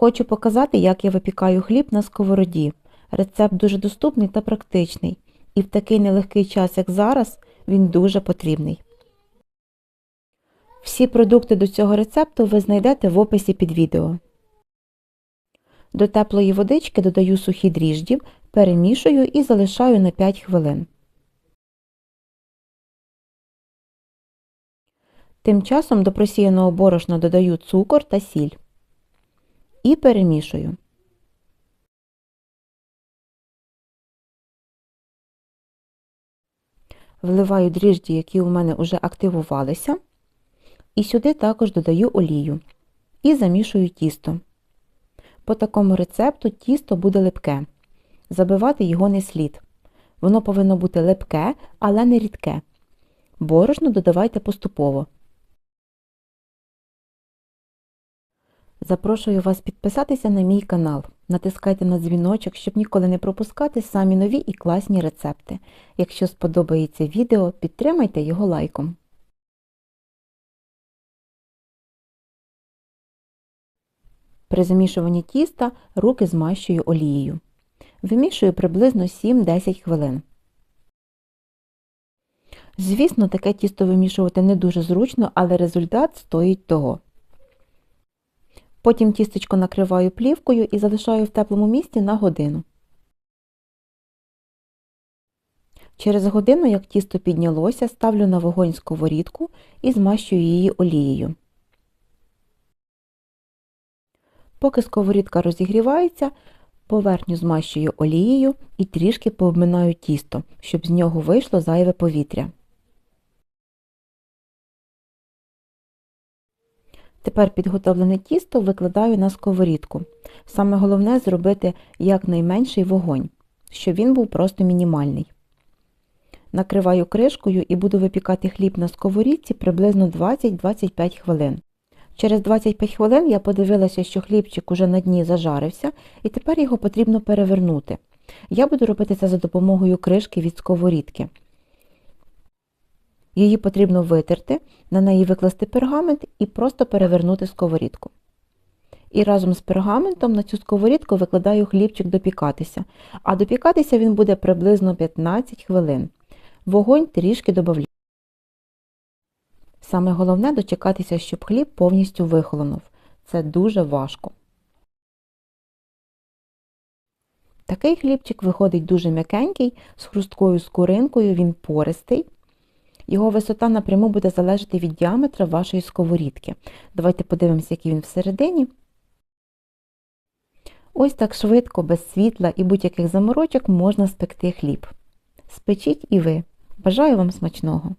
Хочу показати, як я випікаю хліб на сковороді. Рецепт дуже доступний та практичний, і в такий нелегкий час, як зараз, він дуже потрібний. Всі продукти до цього рецепту ви знайдете в описі під відео. До теплої водички додаю сухі дріжджі, перемішую і залишаю на 5 хвилин. Тим часом до просіяного борошна додаю цукор та сіль і перемішую. Вливаю дріжджі, які у мене вже активувалися, і сюди також додаю олію і замішую тісто. По такому рецепту тісто буде липке. Забивати його не слід. Воно повинно бути липке, але не рідке. Борошно додавайте поступово. Запрошую вас підписатися на мій канал. Натискайте на дзвіночок, щоб ніколи не пропускати самі нові і класні рецепти. Якщо сподобається відео, підтримайте його лайком. При замішуванні тіста руки змащую олією. Вимішую приблизно 7-10 хвилин. Звісно, таке тісто вимішувати не дуже зручно, але результат стоїть того. Потім тістечко накриваю плівкою і залишаю в теплому місці на годину. Через годину, як тісто піднялося, ставлю на вогонь сковорідку і змащую її олією. Поки сковорідка розігрівається, поверхню змащую олією і трішки пообминаю тісто, щоб з нього вийшло зайве повітря. Тепер підготовлене тісто викладаю на сковорідку. Саме головне зробити якнайменший вогонь, щоб він був просто мінімальний. Накриваю кришкою і буду випікати хліб на сковорідці приблизно 20-25 хвилин. Через 25 хвилин я подивилася, що хлібчик уже на дні зажарився, і тепер його потрібно перевернути. Я буду робити це за допомогою кришки від сковорідки. Її потрібно витерти, на неї викласти пергамент і просто перевернути сковорідку. І разом з пергаментом на цю сковорідку викладаю хлібчик допікатися, а допікатися він буде приблизно 15 хвилин. Вогонь трішки додаю. Саме головне дочекатися, щоб хліб повністю вихолонув. Це дуже важко. Такий хлібчик виходить дуже м'якенький, з хрусткою скоринкою, він пористий. Його висота напряму буде залежати від діаметра вашої сковорідки. Давайте подивимося, який він всередині. Ось так швидко, без світла і будь-яких заморочок можна спекти хліб. Спечіть і ви. Бажаю вам смачного!